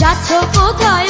যাচ্ছ কোথায়?